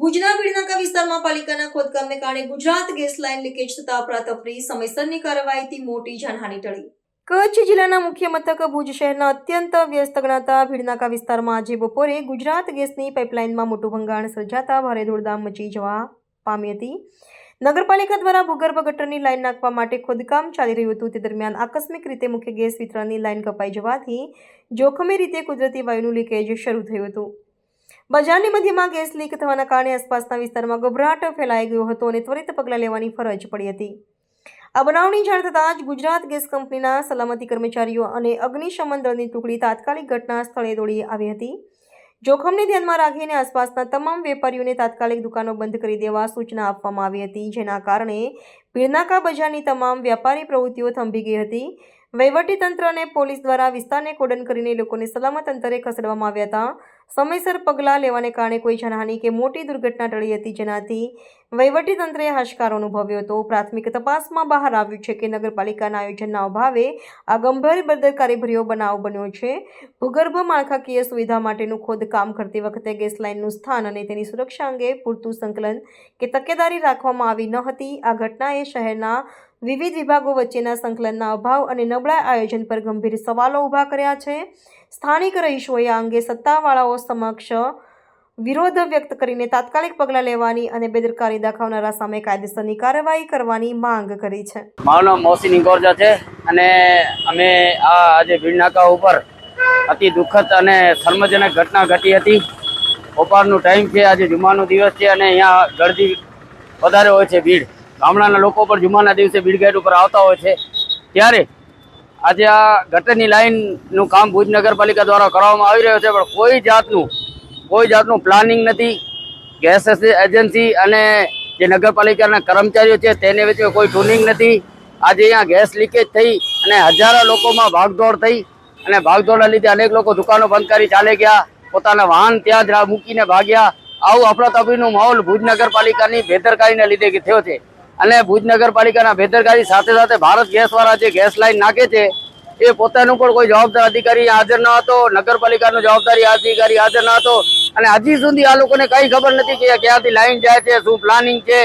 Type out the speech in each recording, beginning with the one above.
મહાનગરપાલિકાના ખોદકામને કારણે Gujarat gas line leakage થતા અફરાતફરી સમયસરની કાર્યવાહીથી મોટી જાનહાનિ ટળી. કચ્છ જિલ્લાના મુખ્ય મથક ભુજ શહેરના અત્યંત વ્યસ્ત ગણાતા ભીડનાકા વિસ્તારમાં આજે બપોરે ગુજરાત ગેસની પાઇપલાઇનમાં મોટું ભંગાણ સર્જાતા ભારે દોડધામ મચી જવા પામી હતી. નગરપાલિકા દ્વારા ભૂગર્ભ ગટરની લાઇન નાખવા માટે ખોદકામ ચાલી રહ્યું હતું. તે દરમિયાન આકસ્મિક રીતે મુખ્ય ગેસ વિતરણની લાઇન કપાઈ જવાથી જોખમી રીતે કુદરતી વાયુનું લીકેજ શરૂ થયું હતું. બજારની મધ્યમાં ગેસ લીક થવાના કારણે આસપાસના વિસ્તારમાં ગભરાટ ફેલાઈ ગયો હતો અને ત્વરિત પગલાં લેવાની ફરજ પડી હતી. આ બનાવની જાણ થતાં જ ગુજરાત ગેસ કંપનીના સલામતી કર્મચારીઓ અને અગ્નિશમન દળની ટુકડી તાત્કાલિક ઘટના સ્થળે દોડી આવી હતી. જોખમને ધ્યાનમાં રાખીને આસપાસના તમામ વેપારીઓને તાત્કાલિક દુકાનો બંધ કરી દેવા સૂચના આપવામાં આવી હતી, જેના કારણે ભીડનાકા બજારની તમામ વ્યાપારી પ્રવૃત્તિઓ થંભી ગઈ હતી. વહીવટીતંત્ર અને પોલીસ દ્વારા વિસ્તારને કોડન કરીને લોકોને સલામત અંતરે ખસેડવામાં આવ્યા હતા. સમયસર પગલાં લેવાને કારણે કોઈ જાનહાનિ કે મોટી દુર્ઘટના ટળી હતી જેનાથી વહીવટીતંત્રે હાશકારો અનુભવ્યો હતો. પ્રાથમિક તપાસમાં બહાર આવ્યું છે કે નગરપાલિકાના આયોજનના અભાવે આ ગંભીર બેદરકારીભર્યો બનાવ બન્યો છે. ભૂગર્ભ માળખાકીય સુવિધા માટેનું ખોદકામ કરતી વખતે ગેસ લાઇનનું સ્થાન અને તેની સુરક્ષા અંગે પૂરતું સંકલન કે તકેદારી રાખવામાં આવી ન હતી. આ ઘટનાએ શહેરના વિવિધ વિભાગો વચ્ચેના સંકલનના અભાવ અને નબળા આયોજન પર ગંભીર સવાલો ઊભા કર્યા છે. સ્થાનિક રહીશોએ આ અંગે સત્તાવાળાઓ સમક્ષ વિરોધ વ્યક્ત કરીને તાત્કાલિક પગલાં લેવાની અને બેદરકારી દાખવનારા સામે કાયદેસરની કાર્યવાહી કરવાની માંગ કરી છે. મારું નામ મોહસિન ઇંગોરજા છે અને અમે આ આજે ભીડ નાકા ઉપર અતિ દુઃખદ અને શર્મજનક ઘટના ઘટી હતી. બપોરનો ટાઈમ છે, આજે જુમાનો દિવસ છે અને અહીંયા ગળદી વધારે હોય છે ભીડ. ગામડાના લોકો પણ જુમાના દિવસે ભીડ ગેટ ઉપર આવતા હોય છે. ત્યારે આજે આ ગટરની લાઈનનું કામ ભુજ નગરપાલિકા દ્વારા કરવામાં આવી રહ્યું છે, પણ કોઈ જાતનું કોઈ જાતનું પ્લાનિંગ નથી. ગેસ એજન્સી અને જે નગરપાલિકાના કર્મચારીઓ છે તેને વચ્ચે કોઈ ટ્યુનિંગ નથી. આજે અહીંયા ગેસ લીકેજ થઈ અને હજારો લોકોમાં ભાગદોડ થઈ અને ભાગદોડના લીધે અનેક લોકો દુકાનો બંધ કરી ચાલે ગયા. પોતાના વાહન ત્યાં જ મૂકીને ભાગ્યા. આવું અફરાતફરીનું માહોલ ભુજ નગરપાલિકાની બેદરકારીને લીધે થયો છે. અને ભુજ નગરપાલિકાના બેદરકારી સાથે સાથે ભારત ગેસવાળા જે ગેસ લાઈન નાખે છે એ પોતાનું પણ કોઈ જવાબદાર અધિકારી હાજર ન હતો, નગરપાલિકાનો જવાબદારી અધિકારી હાજર ન હતો. અને હજી સુધી આ લોકોને કઈ ખબર નથી કે ક્યાંથી લાઈન જાય છે, શું પ્લાનિંગ છે,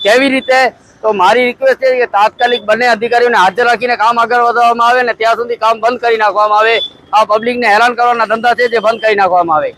કેવી રીતે? તો મારી રિક્વેસ્ટ છે કે તાત્કાલિક બંને અધિકારીઓને હાજર રાખીને કામ આગળ વધારવામાં આવે ને ત્યાં સુધી કામ બંધ કરી નાખવામાં આવે. આ પબ્લિકને હેરાન કરવાના ધંધા છે જે બંધ કરી નાખવામાં આવે.